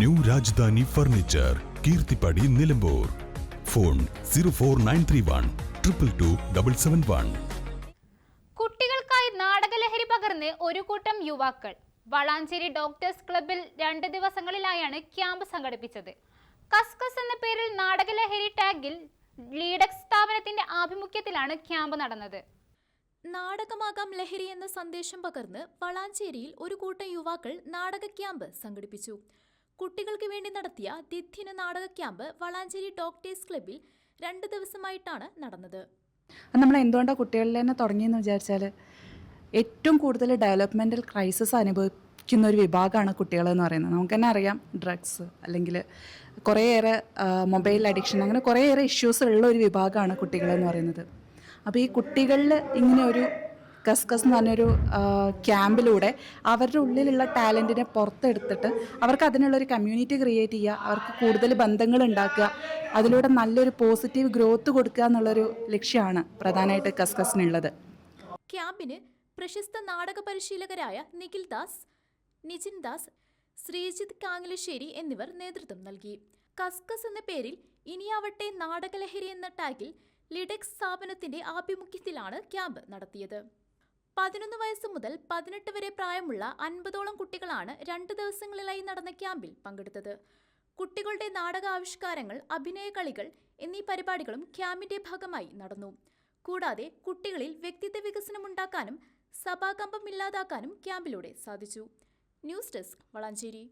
New Rajdhani furniture Keerthippadi Nilambur. Phone zero four nine three one triple two double seven one. കുട്ടികൾക്കായി നാടകലഹരി പകർന്ന് ഒരു കൂട്ടം യുവാക്കൾ. വളാഞ്ചേരി ഡോക്ടേഴ്സ് ക്ലബിൽ രണ്ട് ദിവസങ്ങളിലായാണ് ക്യാമ്പ് സംഘടിപ്പിച്ചത്. കസ്കസ് എന്ന പേരിൽ നാടകലഹരി ടാഗിൽ ലീഡക്സ് സ്ഥാപനത്തിന്റെ ആഭിമുഖ്യത്തിലാണ് ക്യാമ്പ് നടന്നത്. നാടകമാകാം ലഹരി എന്ന സന്ദേശം പകർന്ന് വളാഞ്ചേരിയിൽ ഒരു കൂട്ടം യുവാക്കൾ നാടക ക്യാമ്പ് സംഘടിപ്പിച്ചു. കുട്ടികൾക്ക് വേണ്ടി നടത്തിയ ദിദിന നാടക ക്യാമ്പ് വളാഞ്ചേരി ഡോക്ടേഴ്സ് ക്ലബിൽ രണ്ട് ദിവസമായിട്ടാണ് നടന്നത്. നമ്മൾ എന്തുകൊണ്ടാണ് കുട്ടികളിൽ തന്നെ തുടങ്ങിയെന്ന് വിചാരിച്ചാൽ ഏറ്റവും കൂടുതൽ ഡെവലപ്മെന്റൽ ക്രൈസിസ് അനുഭവിക്കുന്ന ഒരു വിഭാഗമാണ് കുട്ടികളെന്ന് പറയുന്നത്. നമുക്ക് തന്നെ അറിയാം ഡ്രഗ്സ് അല്ലെങ്കിൽ കുറേയേറെ മൊബൈൽ അഡിക്ഷൻ അങ്ങനെ കുറേയേറെ ഇഷ്യൂസ് ഉള്ള ഒരു വിഭാഗമാണ് കുട്ടികളെന്ന് പറയുന്നത്. അപ്പോൾ ഈ കുട്ടികളിൽ ഇങ്ങനെ ഒരു കസ്കസ് എന്ന് പറഞ്ഞൊരു ക്യാമ്പിലൂടെ അവരുടെ ഉള്ളിലുള്ള ടാലന്റിനെ പുറത്തെടുത്തിട്ട് അവർക്ക് അതിനുള്ളൊരു കമ്മ്യൂണിറ്റി ക്രിയേറ്റ് ചെയ്യുക അവർക്ക് കൂടുതൽ ബന്ധങ്ങൾ ഉണ്ടാക്കുക അതിലൂടെ നല്ലൊരു പോസിറ്റീവ് ഗ്രോത്ത് കൊടുക്കുക എന്നുള്ളൊരു ലക്ഷ്യമാണ് പ്രധാനമായിട്ട് കസ്കസിനുള്ളത് ക്യാമ്പിന് പ്രശസ്ത നാടക പരിശീലകരായ നിഖിൽ ദാസ് നിജിൻ ദാസ് ശ്രീജിത്ത് കാങ്ങലശ്ശേരി എന്നിവർ നേതൃത്വം നൽകി. കസ്കസ് എന്ന പേരിൽ ഇനിയാവട്ടെ നാടകലഹരി എന്ന ടാഗിൽ ലിഡക്സ് സ്ഥാപനത്തിന്റെ ആഭിമുഖ്യത്തിലാണ് ക്യാമ്പ് നടത്തിയത്. പതിനൊന്ന് വയസ്സ് മുതൽ പതിനെട്ട് വരെ പ്രായമുള്ള അൻപതോളം കുട്ടികളാണ് രണ്ട് ദിവസങ്ങളിലായി നടന്ന ക്യാമ്പിൽ പങ്കെടുത്തത്. കുട്ടികളുടെ നാടകാവിഷ്കാരങ്ങൾ അഭിനയകളികൾ എന്നീ പരിപാടികളും ക്യാമ്പിന്റെ ഭാഗമായി നടന്നു. കൂടാതെ കുട്ടികളിൽ വ്യക്തിത്വ വികസനം ഉണ്ടാക്കാനും സഭാകമ്പം ഇല്ലാതാക്കാനും ക്യാമ്പിലൂടെ സാധിച്ചു. News desk Valanchery.